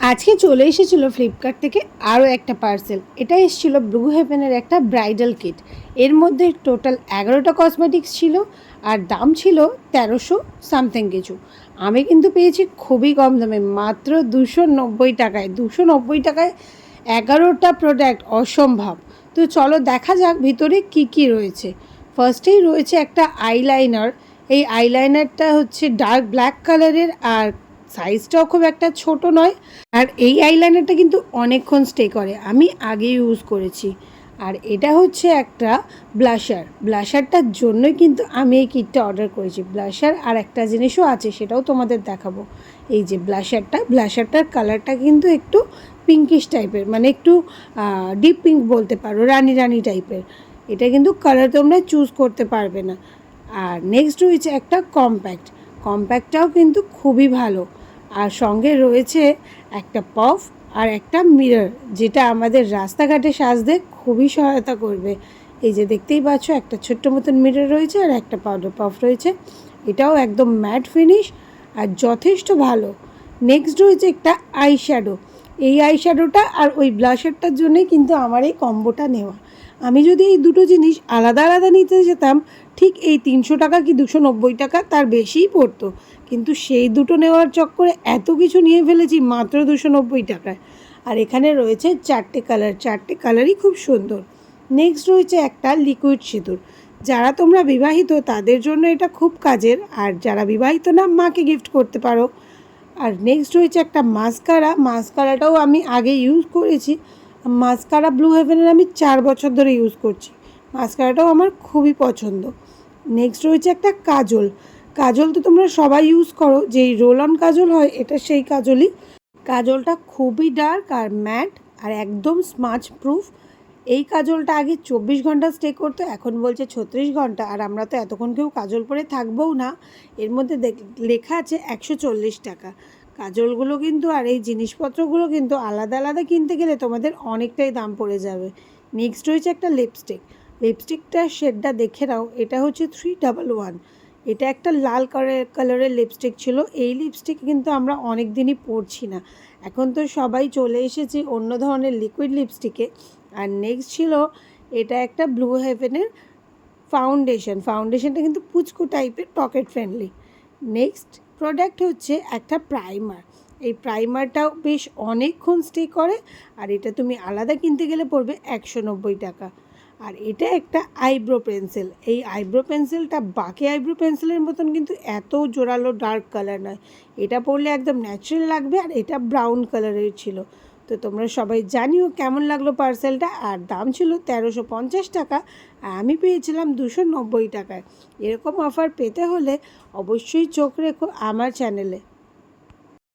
আজকে চলে এসেছিল ফ্লিপকার্ট থেকে আরও একটা পার্সেল এটা এসেছিল ব্লু হেভেনের একটা ব্রাইডাল কিট এর মধ্যে টোটাল এগারোটা কসমেটিক্স ছিল আর দাম ছিল তেরোশো সামথিং কিছু। আমি কিন্তু পেয়েছি খুবই কম দামে, মাত্র দুশো নব্বই টাকায়। দুশো নব্বই টাকায় এগারোটা প্রোডাক্ট অসম্ভব। তো চলো দেখা যাক ভিতরে কি কি রয়েছে। ফার্স্টেই রয়েছে একটা আইলাইনার এই আইলাইনারটা হচ্ছে ডার্ক ব্ল্যাক কালারের আর সাইজটাও খুব একটা ছোট নয়। আর এই আইলাইনারটা কিন্তু অনেকক্ষণ স্টে করে। আমি আগে ইউজ করেছি। আর এটা হচ্ছে একটা ব্লাশার ব্লাশারটার জন্যই কিন্তু আমি এই কিটটা অর্ডার করেছি। ব্লাশার আর একটা জিনিসও আছে, সেটাও তোমাদের দেখাবো। এই যে ব্লাশারটা ব্লাশারটার কালারটা কিন্তু একটু পিঙ্কিশ টাইপের মানে একটু ডিপ পিঙ্ক বলতে পারো, রানি রানি টাইপের এটা কিন্তু কালার তোমরা চুজ করতে পারবে না। আর নেক্সট রয়েছে একটা কম্প্যাক্ট কম্প্যাক্টটাও কিন্তু খুবই ভালো। সঙ্গে রয়েছে একটা পফ আর একটা মিরর যেটা আমাদের রাস্তাঘাটে সাজতে খুবই সহায়তা করবে। এই যে দেখতেই পাচ্ছ, একটা ছোট্ট মতন মিরর রয়েছে আর একটা পাউডার পফ রয়েছে। এটাও একদম ম্যাট ফিনিশ আর যথেষ্ট ভালো। নেক্সট রয়েছে একটা আই শ্যাডো এই আই শ্যাডোটা আর ওই ব্লাশারটার জন্যই কিন্তু আমার এই কম্বোটা নেওয়া। আমি যদি এই দুটো জিনিস আলাদা আলাদা নিতে যেতাম, ঠিক এই তিনশো টাকা কি দুশো নব্বই টাকা? তার বেশিই পড়তো। কিন্তু সেই দুটো নেওয়ার চক্করে এত কিছু নিয়ে ফেলেছি মাত্র দুশো নব্বই টাকায়। আর এখানে রয়েছে চারটে কালার। চারটে কালারই খুব সুন্দর। নেক্সট রয়েছে একটা লিকুইড সিঁদুর। যারা তোমরা বিবাহিত, তাদের জন্য এটা খুব কাজের। আর যারা বিবাহিত না, মাকে গিফট করতে পারো। আর নেক্সট রয়েছে একটা মাস্কারা মাস্কারাটাও আমি আগে ইউজ করেছি। মাস্কারা ব্লু হেভেনের আমি চার বছর ধরে ইউজ করছি। মাস্কারাটাও আমার খুবই পছন্দ। নেক্সট রয়েছে একটা কাজল। কাজল তো তোমরা সবাই ইউজ করো, যেই রোল অন কাজল হয় এটা সেই কাজলই। কাজলটা খুবই ডার্ক আর ম্যাট আর একদম স্মাচ প্রুফ। এই কাজলটা আগে চব্বিশ ঘণ্টা স্টে করতো, এখন বলছে ছত্রিশ ঘণ্টা। আর আমরা তো এতক্ষণ কেউ কাজল পরে থাকবোও না। এর মধ্যে লেখা আছে একশো চল্লিশ টাকা। কাজলগুলো কিন্তু আর এই জিনিসপত্রগুলো কিন্তু আলাদা আলাদা কিনতে গেলে তোমাদের অনেকটাই দাম পড়ে যাবে। নেক্সট রয়েছে একটা লিপস্টিক লিপস্টিকটার শেডটা দেখে নাও, এটা হচ্ছে থ্রি ডাবল ওয়ান এটা একটা লাল কালারের কালারের লিপস্টিক ছিল। এই লিপস্টিক কিন্তু আমরা অনেক দিনই পরছি না। এখন তো সবাই চলে এসেছি অন্য ধরনের লিকুইড লিপস্টিকে আর নেক্সট ছিল এটা একটা ব্লু হেভেনের ফাউন্ডেশন ফাউন্ডেশনটা কিন্তু পুচকু টাইপের পকেট ফ্রেন্ডলি নেক্সট প্রোডাক্ট হচ্ছে একটা প্রাইমার এই প্রাইমারটাও বেশ অনেকক্ষণ স্টে করে, আর এটা তুমি আলাদা কিনতে গেলে পড়বে একশো নব্বই টাকা। আর এটা একটা আইব্রো পেন্সিল এই আইব্রো পেন্সিলটা বাকি আইব্রো পেন্সিলের মতন কিন্তু এত জোরালো ডার্ক কালার নয়। এটা পরলে একদম ন্যাচারাল লাগবে, আর এটা ব্রাউন কালারের ছিল। তো তোমরা সবাই জানিও কেমন লাগল পার্সেলটা আর দাম ছিল তেরোশো পঞ্চাশ টাকা, আর আমি পেয়েছিলাম দুশো নব্বই টাকায়। এরকম অফার পেতে হলে অবশ্যই চোখ রেখো আমার চ্যানেলে